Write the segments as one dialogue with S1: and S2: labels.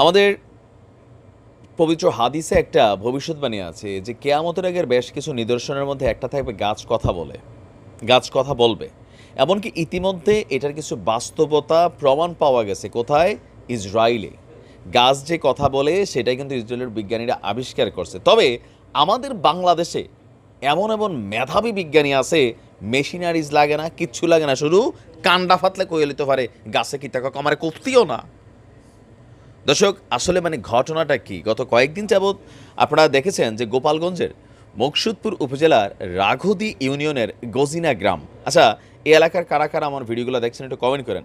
S1: আমাদের পবিত্র হাদিসে একটা ভবিষ্যৎবাণী আছে যে কেয়ামতের আগের বেশ কিছু নিদর্শনের মধ্যে একটা থাকবে গাছ কথা বলে, গাছ কথা বলবে। এমনকি ইতিমধ্যে এটার কিছু বাস্তবতা প্রমাণ পাওয়া গেছে। কোথায়? ইসরায়েলে গাছ যে কথা বলে, সেটাই কিন্তু ইসরায়েলের বিজ্ঞানীরা আবিষ্কার করছে। তবে আমাদের বাংলাদেশে এমন এমন মেধাবী বিজ্ঞানী আছে, মেশিনারিজ লাগে না, কিচ্ছু লাগে না, শুধু কান্ডা ফাতলে কয়ে লিতে পারে, গাছে কি টাকা কমারে করতেও না। দর্শক, আসলে মানে ঘটনাটা কি? গত কয়েকদিন যাবৎ আপনারা দেখেছেন যে গোপালগঞ্জের মকসুদপুর উপজেলার রাঘুদি ইউনিয়নের গজিনা গ্রাম। আচ্ছা এই এলাকার কারা কারা আমার ভিডিওগুলো দেখছেন একটু কমেন্ট করেন।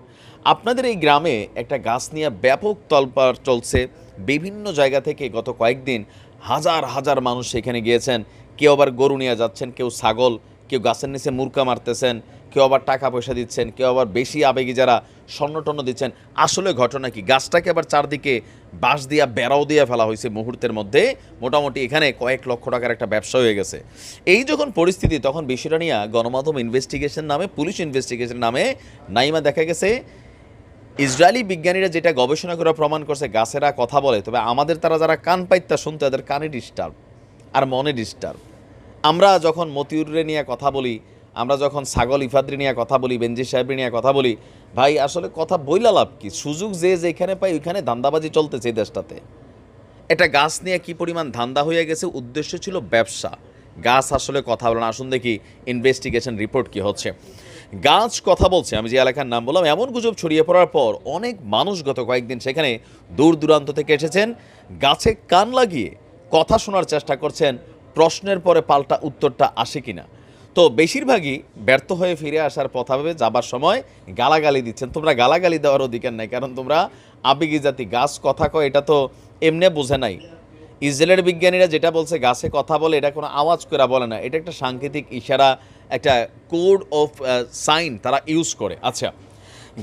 S1: আপনাদের এই গ্রামে একটা গাছ নিয়ে ব্যাপক তলপার চলছে। বিভিন্ন জায়গা থেকে গত কয়েকদিন হাজার হাজার মানুষ সেখানে গিয়েছেন। কেউ আবার গরু নিয়ে যাচ্ছেন, কেউ ছাগল। কেউ গাছের নিচে মুরকা মারতেছেন, কেউ আবার টাকা পয়সা দিচ্ছেন, কেউ আবার বেশি আবেগী যারা স্বর্ণ টন্ন দিচ্ছেন। আসলে ঘটনা কি? গাছটাকে আবার চারদিকে বাঁশ দিয়া, বেড়াও দিয়ে ফেলা হয়েছে মুহূর্তের মধ্যে। মোটামুটি এখানে কয়েক লক্ষ টাকার একটা ব্যবসা হয়ে গেছে। এই যখন পরিস্থিতি, তখন বিষয়টা নিয়ে গণমাধ্যম ইনভেস্টিগেশন নামে, পুলিশ ইনভেস্টিগেশন নামে নাইমা দেখা গেছে। ইসরায়েলি বিজ্ঞানীরা যেটা গবেষণা করে প্রমাণ করছে, গাছেরা কথা বলে, তবে আমাদের তারা যারা কান পাইতা শুনতে তাদের কানে ডিস্টার্ব আর মনে ডিস্টার্ব আমরা যখন মতিউরে নিয়ে কথা বলি, আমরা যখন ছাগল ইফাদ্রি নিয়ে কথা বলি বেঞ্জি সাহেব নিয়ে কথা বলি, ভাই, আসলে কথা বইলা লাভ কি? সুযোগ যে যেখানে পাই ওইখানে ধান্দাবাজি চলতেছে এই দেশটাতে। এটা গাছ নিয়ে কি পরিমাণ ধান্দা হয়ে গেছে? উদ্দেশ্য ছিল ব্যবসা। গাছ আসলে কথা বলে না। আসুন দেখি ইনভেস্টিগেশন রিপোর্ট কি হচ্ছে। গাছ কথা বলছে, আমি যে এলাকার নাম বললাম, এমন গুজব ছড়িয়ে পড়ার পর অনেক মানুষ গত কয়েকদিন সেখানে দূর দূরান্ত থেকে এসেছেন। গাছে কান লাগিয়ে কথা শোনার চেষ্টা করছেন প্রশ্নের পরে পাল্টা উত্তরটা আসে কিনা। তো বেশিরভাগই ব্যর্থ হয়ে ফিরে আসার পথা ভেবে যাবার সময় গালাগালি দিচ্ছেন। তোমরা গালাগালি দেওয়ার অধিকার নাই, কারণ তোমরা আবেগী জাতি। গাছ কথা কয়, এটা তো এমনি বোঝে নাই। ইসরায়েলের বিজ্ঞানীরা যেটা বলছে, গাছে কথা বলে, এটা কোনো আওয়াজ করে বলে না। এটা একটা সাংকেতিক ইশারা, একটা কোড অফ সাইন তারা ইউজ করে। আচ্ছা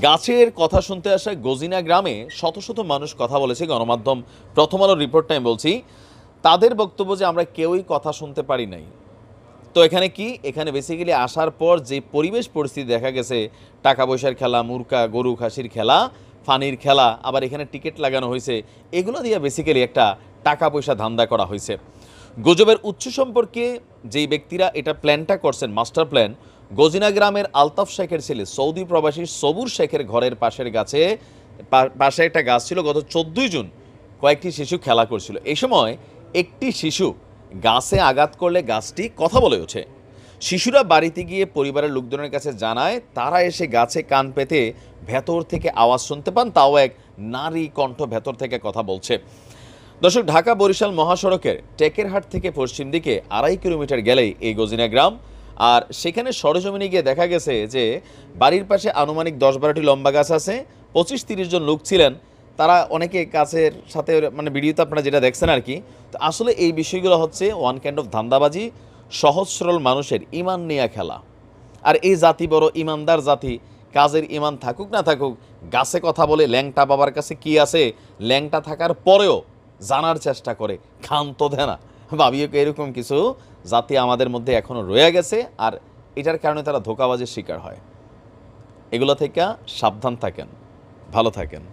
S1: গাছের কথা শুনতে আসা গজিনা গ্রামে শত শত মানুষ কথা বলেছে গণমাধ্যম। প্রথম আলো রিপোর্টটা আমি বলছি তাদের বক্তব্য যে আমরা কেউই কথা শুনতে পারি নাই। তো এখানে কি? এখানে বেসিক্যালি আসার পর যে পরিবেশ পরিস্থিতি দেখা গেছে, টাকা পয়সার খেলা, মুরকা, গরু, খাসির খেলা, ফানির খেলা, আবার এখানে টিকিট লাগানো হয়েছে, এগুলো দিয়ে বেসিক্যালি একটা টাকা পয়সা ধান্দা করা হয়েছে। গুজবের উৎস সম্পর্কে যেই ব্যক্তিরা এটা প্ল্যানটা করছেন মাস্টার প্ল্যান গজিনা গ্রামের আলতাফ শেখের ছেলে, সৌদি প্রবাসী সবুর শেখের ঘরের পাশের গাছে পাশে একটা গাছ ছিল, গত চোদ্দই জুন কয়েকটি শিশু খেলা করছিল। এই সময় একটি শিশু গাছে আঘাত করলে গাছটি কথা বলে ওঠে। শিশুরা বাড়িতে গিয়ে পরিবারের লোকজনের কাছে জানায়, তারা এসে গাছে কান পেতে ভেতর থেকে আওয়াজ শুনতে পান, তাও এক নারী কণ্ঠ ভেতর থেকে কথা বলছে। দর্শক, ঢাকা বরিশাল মহাসড়কের টেকেরহাট থেকে পশ্চিম দিকে আড়াই কিলোমিটার গেলেই এই গজিনা গ্রাম। আর সেখানে সরজমিনে গিয়ে দেখা গেছে যে, বাড়ির পাশে আনুমানিক দশ বারোটি লম্বা গাছ আছে, পঁচিশ তিরিশ জন লোক ছিলেন। তারা অনেকে গাছের সাথে মানে ভিডিওতে আপনারা যেটা দেখছেন আর কি, তো আসলে এই বিষয়গুলো হচ্ছে ওয়ান কাইন্ড অফ ধান্দাবাজি, সহজ সরল মানুষের ইমান নিয়ে খেলা। আর এই জাতি বড় ইমানদার জাতি, কাজের ইমান থাকুক না থাকুক, গাছে কথা বলে ল্যাংটা বাবার কাছে কি আছে, ল্যাংটা থাকার পরেও জানার চেষ্টা করে, ক্ষান্ত দেয় না ভাবিও এরকম কিছু? জাতি আমাদের মধ্যে এখনও রয়ে গেছে আর এটার কারণে তারা ধোকাবাজির শিকার হয়। এগুলো থেকে সাবধান থাকেন, ভালো থাকেন।